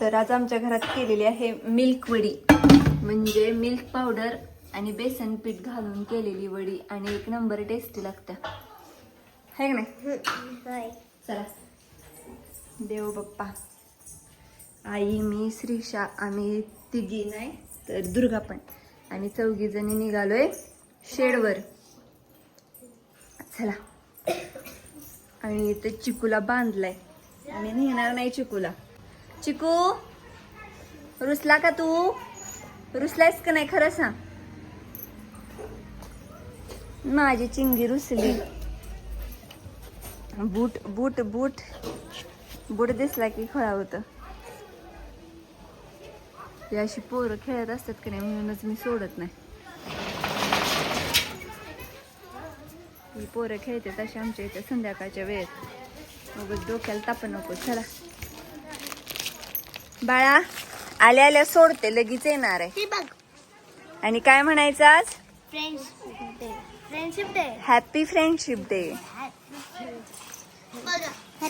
तर आज आमच्या घरात केलेली आहे मिल्क वडी. म्हणजे मिल्क पावडर आणि बेसन पीठ घालून केलेली वडी आणि एक नंबर टेस्टी लागत्या. है का नाही? चला. देव बाप्पा. आई मी श्रीषा आम्ही तिघी नाही तर दुर्गा पण. आम्ही चौघी जणी निघालोय शेडवर. चला. आणि इथे चिकूला बांधलाय. आम्ही नेणार नाही चिकूला. चिकू रुसला का तू? रुसलायस का नाही खरं सांग. माझी चिंगी रुसली. बूट बूट बूट. बूट दिसला की खळा होत. अशी पोरं खेळत असतात की नाही म्हणूनच मी सोडत नाही. ही पोरं खेळते तशी आमच्या इथे संध्याकाळच्या वेळेत. मग डोक्याला ताप नको चला. बाळा आल्या आल्या सोडते लगेच येणार आहे. बघ. आणि काय म्हणायचं आज? Friends day friendship day happy friendship day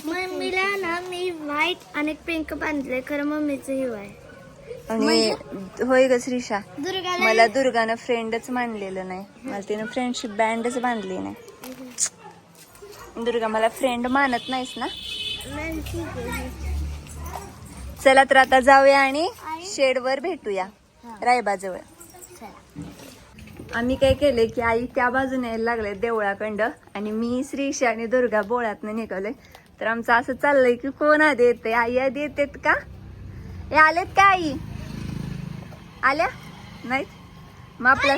मम्मीला ना मी व्हाईट आणि पिंक बांधले खरं मम्मीचं हिव आहे आणि होय ग श्रीषा. दुर्गाला मला दुर्गानं फ्रेंडच मानलेलं नाही. मला तिनं फ्रेंडशिप बँडच बांधली नाही. दुर्गा मला फ्रेंड मानत नाहीस ना? नाही, ठीक आहे. चला तर आता जाऊया आणि शेडवर भेटूया. रायबाजवळ. आम्ही काय केले की आई त्या बाजूने यायला लागले देवळाकडं आणि मी श्रीषा आणि दुर्गा बोळातनं निघालोय. तर आमचं असं चाललंय की कोण आधी येते आई आधी येतेत का? हे आलेत का आई? आल्या? नाहीत? मग आपलं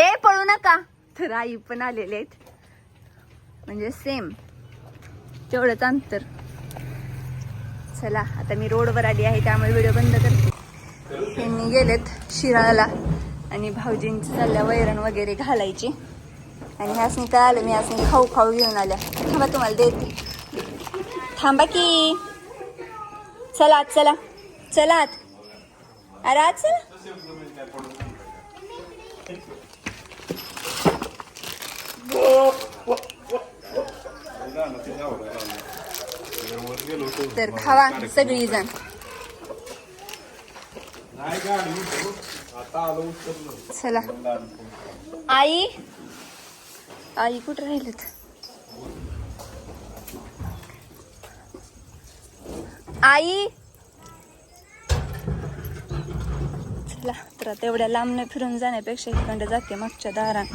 ए पळू नका. तर आई पण आलेले आहेत. म्हणजे सेम तेवढंच अंतर. चला आता मी रोडवर आली आहे त्यामुळे व्हिडिओ बंद करते त्यांनी गेलेत शिराळाला आणि भाऊजींची चालल्या वैरण वगैरे घालायची. आणि ह्यासनी काय आलं? मी ह्यासनी खाऊ खाऊ घेऊन आल्या. थांबा तुम्हाला देते. थांबा की. चला आत चला. चला आत. अरे आत चला. तर खावा. सगळी जण चला. आई? आई कुठे राहिलीत? आई? चला तर आता एवढ्या लांब फिरून जाण्यापेक्षा इकडं जाते मागच्या दारात.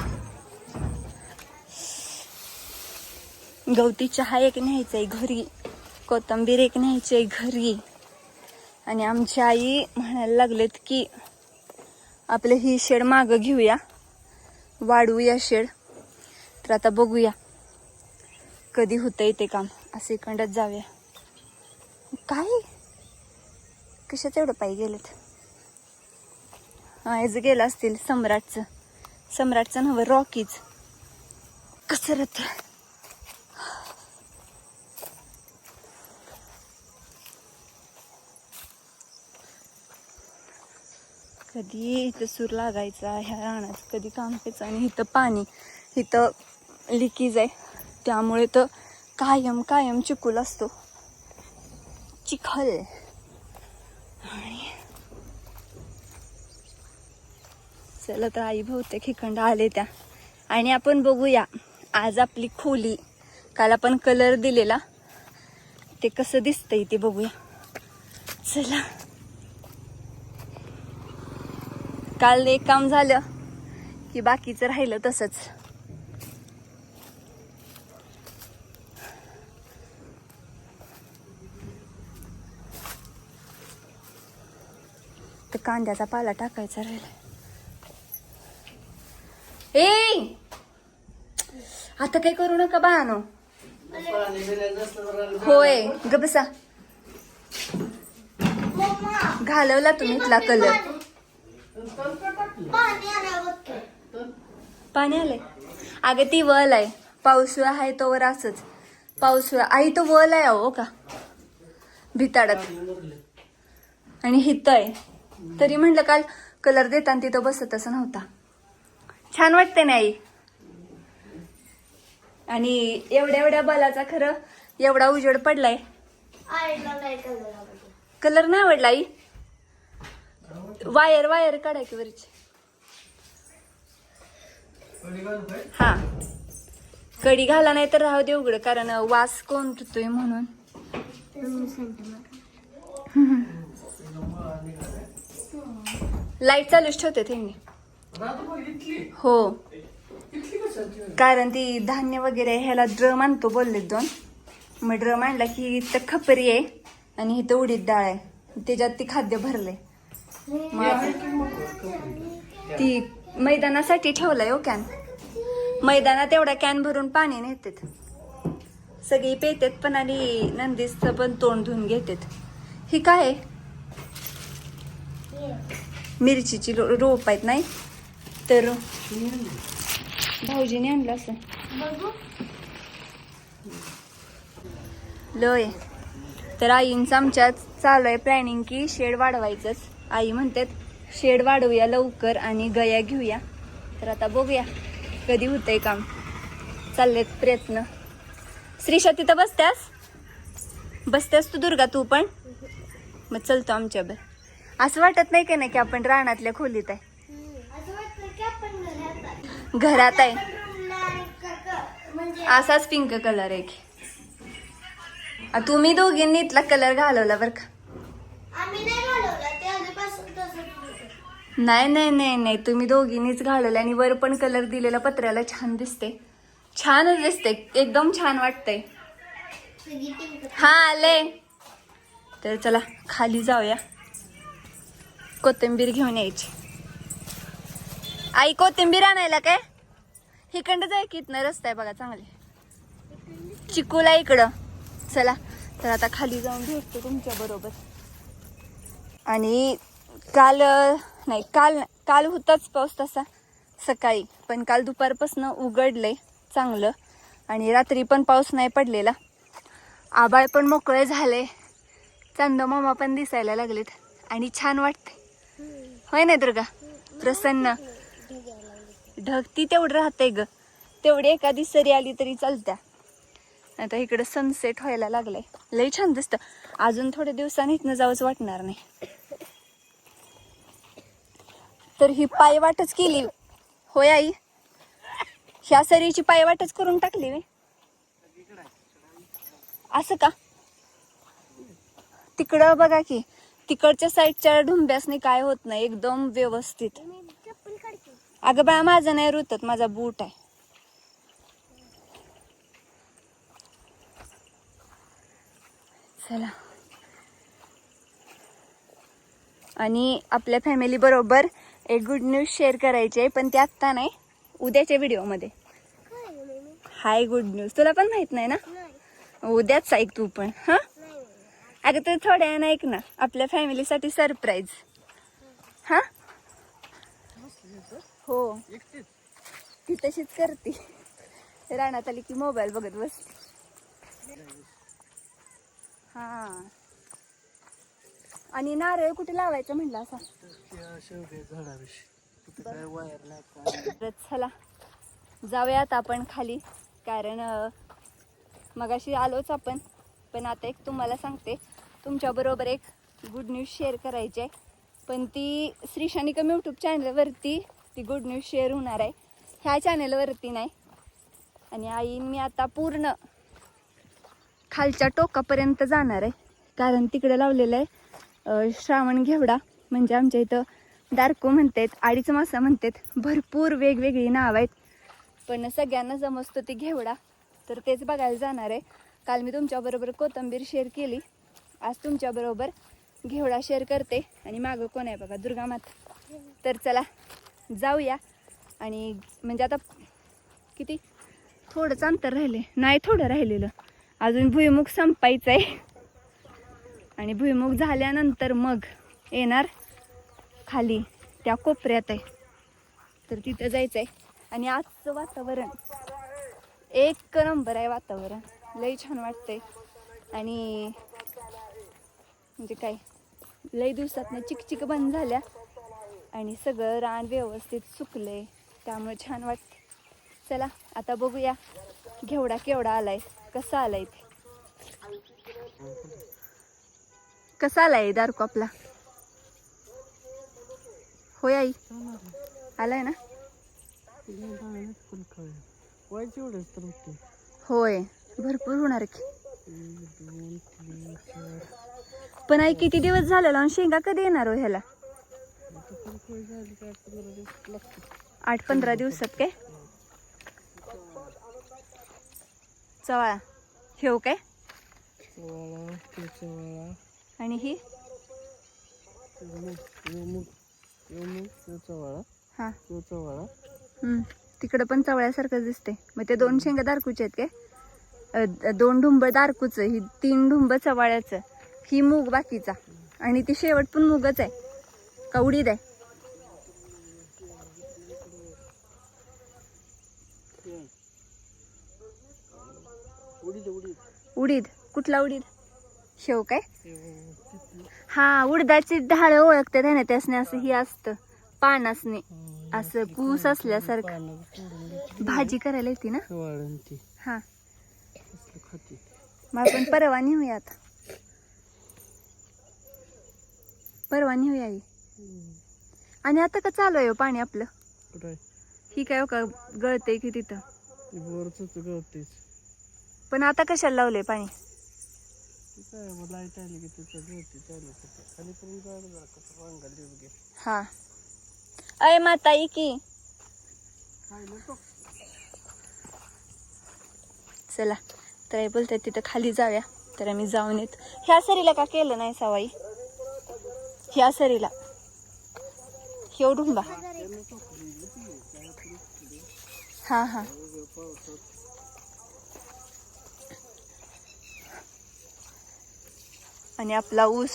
गवती चहा एक न्यायचा आहे घरी. कोथंबीर एक न्यायची आहे घरी. आणि आमची आई म्हणायला लागलेत की आपलं ही शेड मागं घेऊया. वाढवूया शेड. तर आता बघूया. कधी होतंय ते काम. असे इकडंच जाऊया. काय? कशाच एवढं पायी गेलेत? हा याचं गेलं असतील सम्राटचं. सम्राटचं नवं रॉकीच. कसरत कधी इथं सूर लागायचा ह्या रानात कधी काम आणि इथं पाणी इथं लिकीज आहे. त्यामुळे तर कायम कायम चिकूल असतो. चिखल. आणि चला तर आई बहुतेक हिखंड आले त्या. आणि आपण बघूया आज आपली खोली काल आपण कलर दिलेला. ते कसं दिसतंय ते बघूया. चला. काल एक काम झालं की बाकीचं राहिलं तसंच. तर कांद्याचा पाला टाकायचा राहिला. ए! आता काय करू नका बानो होय ग बसा. घालवला तुम्ही इथला कलर पाणी आलंय. अगं ती वल आहे. पावसाळा आहे तोवर असच. पावसाळा. आई तो वल आहे अहो का? भिताडात. आणि हित आहे तरी म्हणलं काल कलर देताना तिथं बसतच नव्हता. छान वाटते ना आई? आणि एवढ्या एवढ्या बलाचा खरं एवढा उजेड पडलाय. कलर नाही आवडला आई? वायर वायर काढाय की वरची. हा. कडी घाला नाही तर राहू दे उघड कारण वास कोण तुटतोय म्हणून. लाइट चालूच ठेवते त्यांनी. हो. कारण ती धान्य वगैरे ह्याला ड्रम आणतो बोलले दोन. मग ड्रम आणला की इथं खपरी आहे आणि इथं उडीद डाळ आहे. त्याच्यात ती खाद्य भरले ती मैदानासाठी ठेवलाय हो कॅन मैदानात एवढा कॅन भरून पाणी नेतात. सगळी पेतात पण आणि नंदीचं पण तोंड धुवून घेतात. ही काय आहे? मिरचीची रो- रोप आहेत नाही? तर भाऊजीने आणलं असं. लय. तर आईंचं आमच्या चालू आहे प्लॅनिंग की शेड वाढवायचंच. आई म्हणतात शेड वाढवूया लवकर आणि गया घेऊया. तर आता बघूया कधी होतंय काम. चाललेत प्रयत्न. श्रीशा तिथं बसत्यास? बसत्यास तू दुर्गा तू पण? मग चलतो आमच्यावर असं वाटत नाही का नाही की आपण रानातल्या खोलीत आहे? घरात आहे. असाच पिंक कलर आहे की तुम्ही दोघींनी इथला कलर घालवला बरं का आम्ही नाही घालवला ते आधीपासून तसंच होतं. नाही नाही नाही नाही. तुम्ही दोघींनीच घालवलं आणि वर पण कलर दिलेला पत्र्याला छान दिसते. छानच दिसते. एकदम छान वाटतंय. हा आले. तर चला खाली जाऊया. कोथिंबीर घेऊन यायची. आई कोथिंबीर आणायला काय? हिकडं जाय की इथनं रस्ता आहे बघा चांगले. चिकूला इकडं. चला तर आता खाली जाऊन भेटतो तुमच्या बरोबर आणि काल नाही काल काल होताच पाऊस तसा सकाळी. पण काल दुपारपासून उघडले चांगलं. आणि रात्री पण पाऊस नाही पडलेला. आबाळ पण मोकळे झाले. चांदमामा पण दिसायला लागलेत. आणि छान वाटते होय ना दुर्गा? प्रसन्न. ढग ती तेवढं राहते ग. तेवढी एखादी सरी आली तरी चालत्या. आता इकडं सनसेट व्हायला लागलाय. लई छान दिसतं. अजून थोड्या दिवसांनी इथनं जाऊच वाटणार नाही. तर ही पायवाटच केली. होय आई. ह्या सरीची पायवाटच करून टाकली मी. असं का? तिकडं बघा की तिकडच्या साईडच्या ढुंब्यासनी काय होत नाही एकदम व्यवस्थित. अगं बाळा माझं नाही रुतत माझा बूट आहे. चला. आणि आपल्या फॅमिली बरोबर एक गुड न्यूज शेअर करायची आहे पण ते आत्ता नाही उद्याच्या व्हिडिओमध्ये हाय गुड न्यूज तुला पण माहीत नाही ना? उद्याच ऐक तू पण हा? अगं तर थोड्या वेळानं ऐक ना आपल्या फॅमिलीसाठी सरप्राईज हा? हो. ती तशीच करते. रानात आली की मोबाईल बघत बसते. हा. आणि नारळ कुठे लावायचं म्हणलं असा? तर चला. जाऊयात आपण खाली. कारण मगाशी आलोच आपण. पण आता एक तुम्हाला सांगते. तुमच्याबरोबर एक गुड न्यूज शेअर करायची आहे पण ती श्रीशानिकम यूट्यूब चॅनलवरती ती गुड न्यूज शेअर होणार आहे. ह्या चॅनलवरती नाही. आणि आई मी आता पूर्ण खालच्या टोकापर्यंत जाणार आहे. कारण तिकडे लावलेलं आहे श्रावण घेवडा. म्हणजे आमच्या इथं दारको म्हणतात अडीच मासा म्हणतात. भरपूर वेगवेगळी नाव आहेत. पण सगळ्यांना जमसतो ती घेवडा. तर तेच बघायला जाणार आहे. काल मी तुमच्याबरोबर कोथंबीर शेअर केली. आज तुमच्याबरोबर घेवडा शेअर करते. आणि मागं कोण आहे बघा? दुर्गा माता. तर चला जाऊया. आणि म्हणजे आता किती? थोडंच अंतर राहिले. नाही थोडं राहिलेलं. अजून भुईमुग संपायचं आहे आणि भुईमुग झाल्यानंतर मग येणार खाली त्या कोपऱ्यात आहे. तर तिथं जायचं आहे आणि आजचं वातावरण एक नंबर आहे वातावरण. लई छान वाटतंय. आणि म्हणजे काय लई दिवसातनं चिकचिक बंद झाल्या. आणि सगळं रान व्यवस्थित सुकलंय. त्यामुळे छान वाटते चला आता बघूया घेवडा केवढा आलाय. कसा आलाय ते? कसा आलाय दारको आपला होय आई. आलाय ना? होय भरपूर होणार की. पण आई किती दिवस झाले लावून शेंगा कधी येणार हो ह्याला? आठ पंधरा दिवसात काय? चवाळा. ठेव काय? आणि ही? हा. तिकडं पण चवळ्यासारखं दिसते मग ते दोन शेंगा दारकूचे आहेत काय? दोन ढुंब दारकूचं ही तीन ढुंब चवाळ्याचं. ही मूग बाकीचा. आणि ती शेवट पण मूगच आहे. का उडीद आहे उडीद. कुठला उडीद? शेव काय? हा उडदाची ढाळ ओळखते ना त्यासने असं ही असतं पान असणे असं कूस असल्यासारखं. भाजी करायला येते ना? हा. मग आपण परवा नेऊया आता. परवा नेऊया आई. आणि आता का चालू आहे हो पाणी आपलं? ही काय हो का गळते की तिथं? पण आता कशाला लावलंय पाणी? काय मग लाइट आली की चालू होतं जरा कसं देऊ घे. हा. अय माता ई की. चला तर आई बोलतात तिथं खाली जाऊया. तर आम्ही जाऊन येत. ह्या सरीला का केलं नाही सवाई? ह्या सरीला. हे ढुंबा हा हा. आणि आपला ऊस.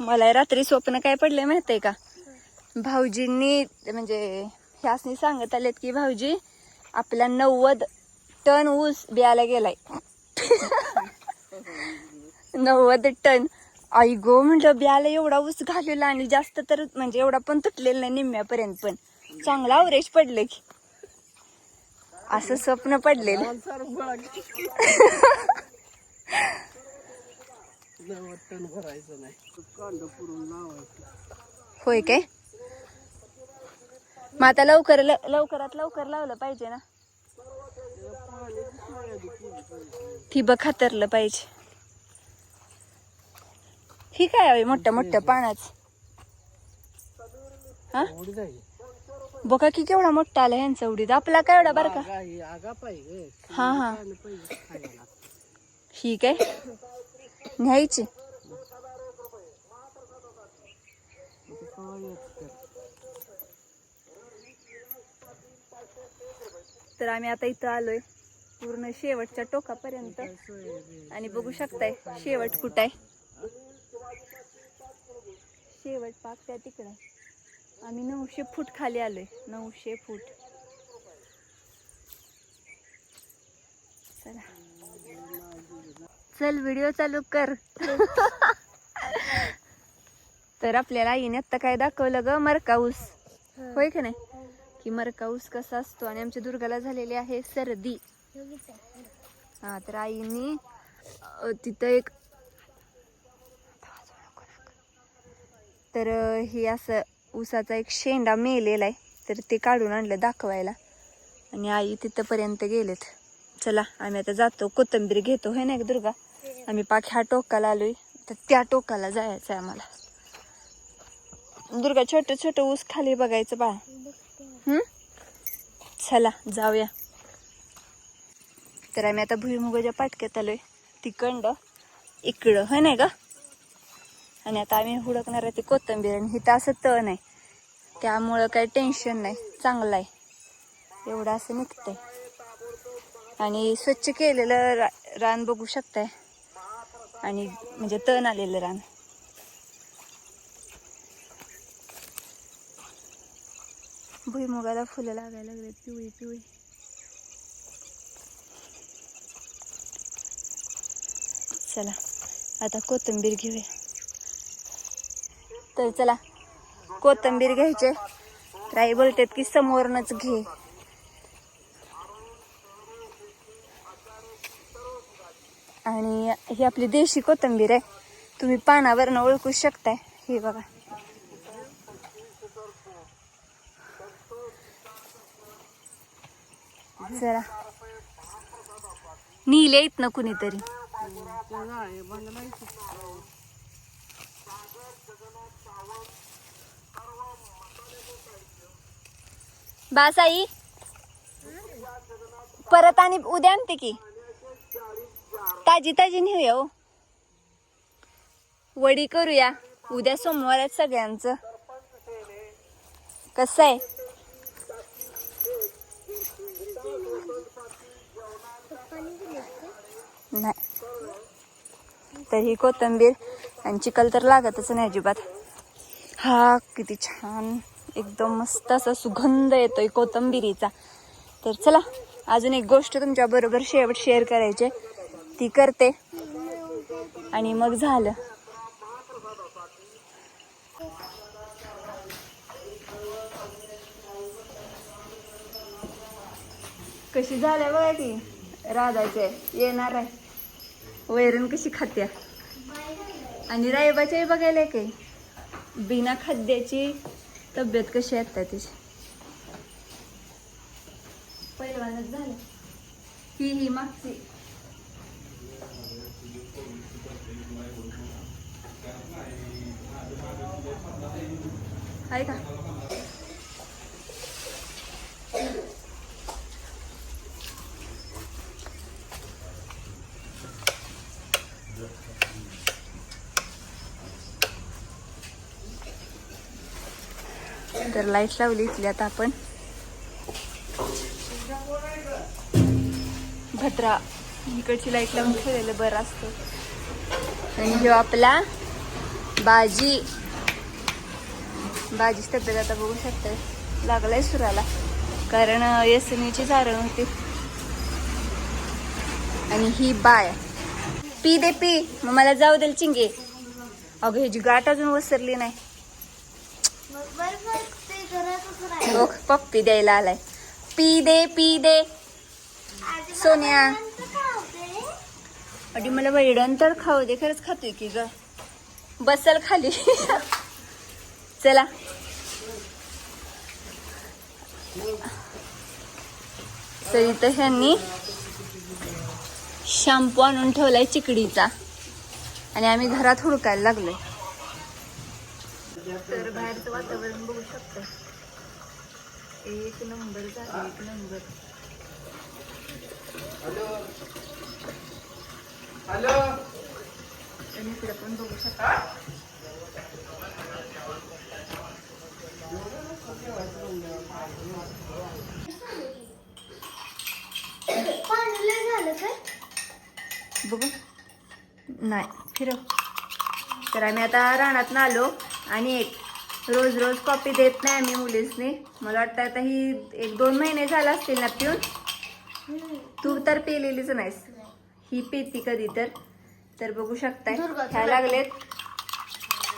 मला रात्री स्वप्न काय पडले माहितीये का? भाऊजींनी म्हणजे ह्यासनी सांगत आलेत की भाऊजी आपला नव्वद टन ऊस बियाला गेलाय. नव्वद टन. आई गो म्हटलं बियाला एवढा ऊस घालेला आणि जास्त तर म्हणजे एवढा पण तुटलेला नाही निम्म्यापर्यंत पण. चांगला अवरेज पडले की. असं स्वप्न पडलेलं. होय काय? मग आता लवकर लवकरात लवकर लावलं पाहिजे ना. ठिबक हातरलं पाहिजे. ही काय मोठ्या मोठ्या पानाच. हा? बघा की केवढा मोठा आला ह्यांचा उडीद. आपला काय एवढा बरं का? आगा ही हा. हा पानं पाहिजे खायला ही काय? न्यायची. तर आम्ही आता इथं आलोय. पूर्ण शेवटच्या टोकापर्यंत. आणि बघू शकताय शेवट कुठं आहे? शेवट पाक त्या तिकडं आहे. आम्ही नऊशे फूट खाली आलोय. नऊशे फूट. चला. चल व्हिडिओ चालू कर. तर आपल्याला आईने आत्ता काय दाखवलं ग? मरकाऊस. होय का नाही? की मरकाऊस कसा असतो? आणि आमच्या दुर्गाला झालेली आहे सर्दी. हा तर आईनी तिथं एक तर हे असं ऊसाचा एक शेंडा मेलेला आहे तर ते काढून आणलं दाखवायला. आणि आई तिथंपर्यंत गेलेत. चला आम्ही आता जातो कोथंबीर घेतो हे ना एक दुर्गा? आम्ही पाक ह्या टोकाला आलोय तर त्या टोकाला जायचं आहे आम्हाला. दुर्गा छोटं छोटं ऊस खाली बघायचं बा हम्म चला जाऊया. तर आम्ही आता भुईमुगाच्या पाटक्यात आलोय तिकडं इकडं है नाही का आणि आता आम्ही हुडकणार आहे ते कोथंबीर आणि हिथं असं तण आहे. त्यामुळं काही टेन्शन नाही. चांगलं आहे. एवढं असं निघतंय. आणि स्वच्छ केलेलं रा रान बघू शकताय. आणि म्हणजे तण आलेलं रान. भुईमुगाला फुलं लागायला लागलेत. पिवळी पिवळी. चला आता कोथिंबीर घेऊया. तर चला कोथिंबीर घ्यायचे. तर आई बोलतात की समोरनच घे. आणि ही आपली देशी कोथिंबीर आहे. तुम्ही पानावरनं ओळखू शकताय. हे बघा. जरा नीले येत ना कुणीतरी. बासाई परत आणि उद्या आणते की. ताजी ताजी नेऊया हो. वडी करूया. उद्या सोमवार आहे सगळ्यांचं. कसं आहे? नाही. तर ही कोथिंबीर आणि चिकल तर लागतच नाही अजिबात. हा किती छान. एकदम मस्त असा सुगंध येतोय कोथिंबिरीचा. तर चला अजून एक गोष्ट तुमच्या बरोबर शेवट शेअर करायची आहे. ती करते. आणि मग झालं. कशी झाल्या बघा की राधाचे. येणार आहे. वैरण कशी खात्या? आणि रायबाच्या बघायला काही? बिना खाद्याची तब्येत कशी आहे आता तिची? पहिलवानच झालं. ही ही मागची. आहे का? तर लाइट लावली इथली. आता आपण भद्रा. इकडची लाइट लावून ठेवलेलं बरं असतं. आणि ह्यो आपला बाजी. बाजीच तब्येत आता बघू शकते लागलाय सुराला. कारण यसनीची चारण होती. आणि ही बाय. पी दे पी. मग मला जाऊ देल चिंगे. अगं ह्याची गाठ अजून वसरली नाही. मग बघ पप्पी द्यायला आलाय. पी दे पी दे. सोन्या. मला अडी मला वैडण तर खाऊ दे खरंच खातोय की ग. बसल खाली. चला. तर इथं ह्यांनी शॅम्पू आणून ठेवलाय चिकडीचा. आणि आम्ही घरात हुडकायला लागलोय. तर बाहेरचं वातावरण बघू शकतो. एक नंबर झालं एक नंबर. हॅलो. आणि इकडे पण बघू शकता. बघू. नाही फिरव. तर आम्ही आता रानात आलो आणि एक रोज रोज कॉपी देत नाही आम्ही मुलीसनी. मला वाटतं आता ही एक दोन महिने झाला असतील ना पिऊन. तू तर पिलेलीच नाहीस. ही पिती कधी तर तर बघू शकताय. ह्या लागलेत.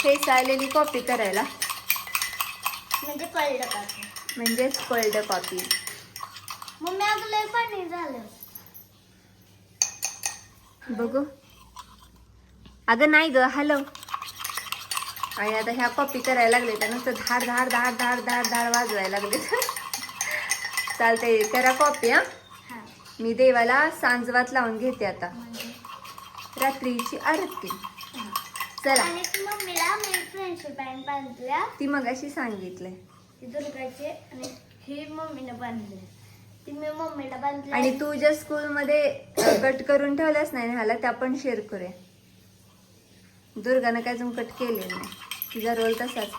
फेसाळलेली कॉपी करायला. म्हणजे कळलं का ते? म्हणजेच कोल्ड कॉपी मम्मी लय पाणी झालं. बघू. अगं नाही ग हॅलो. आणि आता ह्या कॉपी करायला लागले त्या नुसतं धाड धाड धाड धाड धाड धाड वाजवायला लागले चालतंय करा कॉपी हा. मी देवाला सांजवात लावून घेते आता. म्हणजे? रात्रीची आरती. चला. आणि मम्मीला मी फ्रेंडशिप बँड बांधल्या. ती मगाशी सांगितलंय. ती दुर्गाचे आणि ही मम्मीनं बांधले ती मी मम्मीला बांधली आणि तू ज्या स्कूलमध्ये कट करून ठेवल्यास नाही ह्याला त्या पण शेअर करूया. दुर्गानं काय अजून कट केलेलं नाही. तिचा रोल तसाच.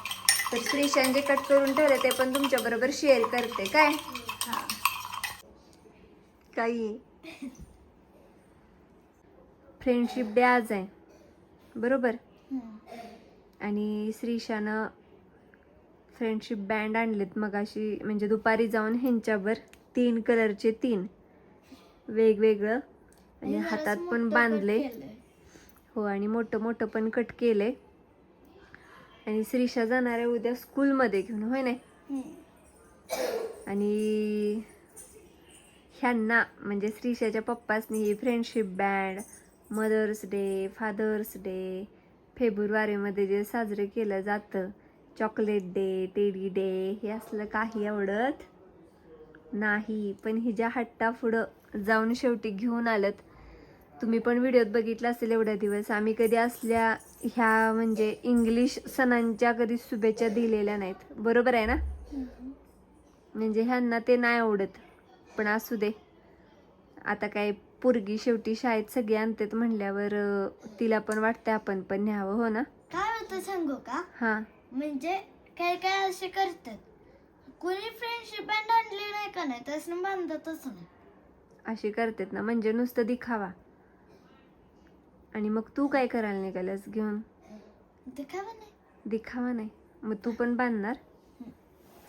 तर श्रीशान जे कट करून ठेवले ते पण तुमच्या बरोबर शेअर करते. काय? हा. काही. फ्रेंडशिप डे आज आहे. बरोबर. आणि श्रीशानं फ्रेंडशिप बँड आणलेत मगाशी. म्हणजे दुपारी जाऊन ह्यांच्यावर तीन कलरचे तीन. वेगवेगळं. आणि हातात पण बांधले. हो आणि मोठं मोठं पण कट केलंय. आणि श्रीशा जाणार आहे उद्या स्कूलमध्ये घेऊन होय नाही. आणि ह्यांना म्हणजे श्रीशाच्या पप्पासनी ही friendship band mother's day father's day फेब्रुवारीमध्ये जे साजरे केलं जातं चॉकलेट डे टेडी डे हे असलं काही आवडत नाही. पण हिच्या हट्टा पुढं जाऊन शेवटी घेऊन आलत तुम्ही पण व्हिडिओत बघितलं असेल एवढ्या दिवस. आम्ही कधी असल्या ह्या म्हणजे इंग्लिश सणांच्या कधी शुभेच्छा दिलेल्या नाहीत. बरोबर आहे ना? म्हणजे ह्यांना ते नाही आवडत. पण असू दे. आता काय पोरगी शेवटी शाळेत सगळे आणतात म्हणल्यावर तिला पण वाटतं आपण पण न्यावं हो ना? काय होतं सांगू का? हां. म्हणजे काय काय असे करतात. कोणी फ्रेंडशिप बँड आणली नाही का नाही? तसं बांधतच नाही. अशी करतात ना. म्हणजे नुसतं दिखावा. आणि मग तू काय करायला निघाल्यास? घेऊन? काय नाही. दिखावा नाही. मग तू पण बांधणार?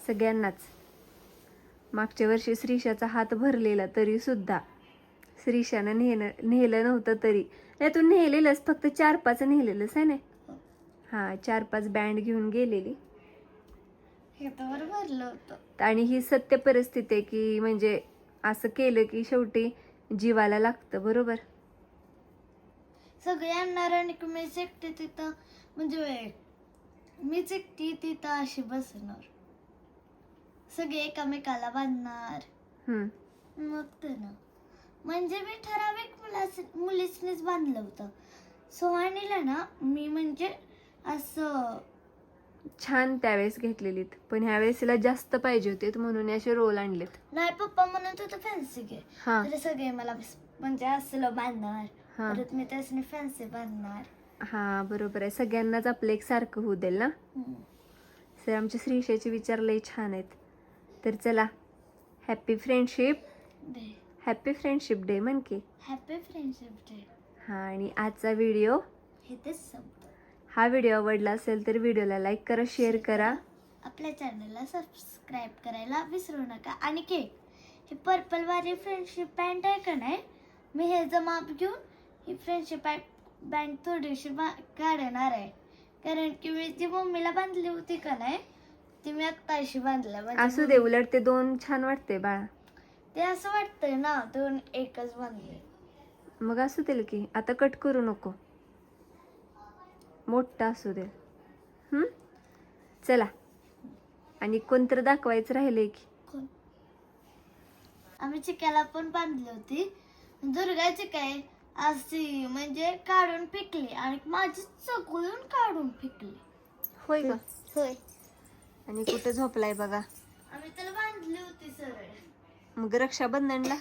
सगळ्यांनाच. मागच्या वर्षी श्रीषाचा हात भरलेला तरी सुद्धा श्रीषानं नेलं नेलं नव्हतं तरी. नाही तू नेलेलंच फक्त चार पाच नेलेलंच आहे ना? हां चार पाच बँड घेऊन गेलेली. हे तर भरलं होतं. आणि ही सत्य परिस्थिती आहे की म्हणजे असं केलं की शेवटी जीवाला लागतं बरोबर? सगळे आणणार आणि मीच एकटी तिथं. म्हणजे मीच एकटी तिथं अशी बसणार. सगळे एकामेकाला बांधणार. हम्म. मग ते ना. म्हणजे मी ठराविक मुलास मुलीसनीच बांधलं होतं. सोहानीला ना मी म्हणजे असं छान त्यावेळेस घेतलेलीत. पण ह्या वेळेसला जास्त पाहिजे होते म्हणून असे रोल आणलेत. नाही पप्पा म्हणत होतं फॅन्सी घे. हां. तरी सगळे मला म्हणजे असलं बांधणार. हां. परत मी त्यासनी फॅन्सी बांधणार हां बरोबर आहे. सगळ्यांनाच आपलं एक सारखं होऊ देईल ना. सर आमच्या श्रीषाचे विचार लई छान आहेत. तर चला happy friendship day happy friendship day म्हण की. हॅपी फ्रेंडशिप डे हां आणि आजचा व्हिडिओ हे संपतं. हा व्हिडिओ आवडला असेल तर व्हिडिओला लाईक करा शेअर करा. आपल्या चॅनलला सबस्क्राईब करायला विसरू नका. आणि केक हे पर्पल वाली फ्रेंडशिप पॅन्ट आहे का नाही? मी हे जमा घेऊन ही फ्रेंडशिप बँड थोडीशी काढणार आहे. कारण की मी जी मम्मीला बांधली होती का नाही ती मी आत्ता अशी बांधल्या. म्हणजे असू दे उलट ते दोन छान वाटते बाळा. ते असं वाटतंय ना दोन एकच बांधले. मग असू देल की आता कट करू नको. मोठा असू दे? चला. आणि कोणतं दाखवायचं राहिले की. आम्ही चिक्याला पण बांधली होती. दुर्गाची काय? अशी म्हणजे काढून पिकली आणि माझी चकळून काढून पिकली. होय का? होय. आणि कुठं झोपलाय बघा? आम्ही त्याला बांधली होती सरळ. मग रक्षाबंधनला?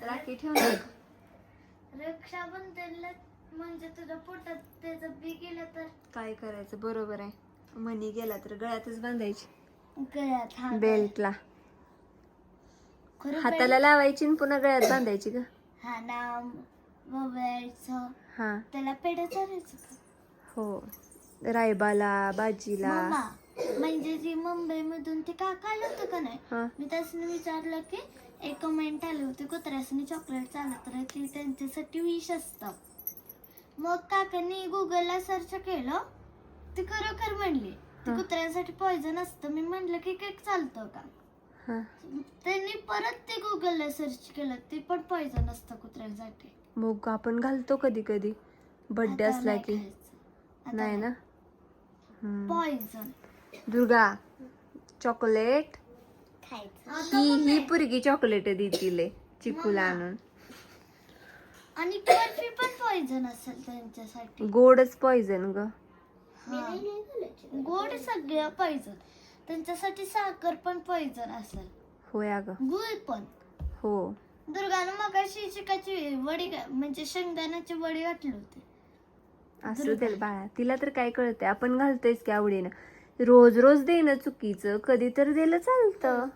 राखी ठेवणार रक्षाबंधनला म्हणजे तुझ्या पोटात त्याचं बी गेलं तर? काय करायचं? बरोबर आहे. मनी गेला तर गळ्यातच बांधायची. गळ्यात हा बेल्टला. खरं हाताला लावायची आणि पुन्हा गळ्यात बांधायची का? हा नाम हा. त्याला पेढं चालायचं का? हो. रायबाला बाजीला. मामा म्हणजे जी मुंबई मधून ते काका आलं होतं का नाही? हा. मी त्यासने विचारलं की एक कमेंट आली होती कुत्र्यासनी चॉकलेट चालत तर ती त्यांच्यासाठी विष असतं. मग काकांनी गुगलला सर्च केलं ती खरोखर म्हणली ते. कुत्र्यांसाठी पॉइझन असतं. मी म्हणलं की केक चालतं का? हा. त्यांनी परत ते गुगलला सर्च केलं ते पण पॉइझन असतं कुत्र्यांसाठी. मग आपण घालतो कधी कधी आता असला की. नाही ना. पॉइझन दुर्गा चॉकलेट ही ही पुरगी चॉकलेट देतील चिकूला आणून. आणि बर्फी पण पॉइझन असेल त्यांच्यासाठी. गोडच पॉइझन ग. गोड सगळं पॉइझन त्यांच्यासाठी साखर पण पॉइझन असेल. होय अगं गुळ पण. हो. दुर्गानं मग चिकाची वडी घा- म्हणजे शेंगदाण्याची वडी घातली होती. असू दे बाळा तिला तर काय कळतंय. आपण घालतोयच की आवडीनं. रोज रोज देणं चुकीचं कधी तर दिलं चालतं.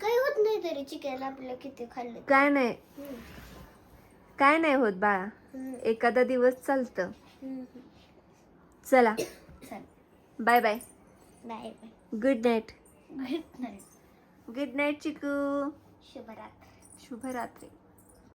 काही होत नाही तरी चिकन आपलं किती खाल्लं काय नाही. काय नाही होत बाळा. एखादा दिवस चालतं. चला. Bye bye. नाही good night good night good night Chiku. शुभरात्री. शुभरात्री.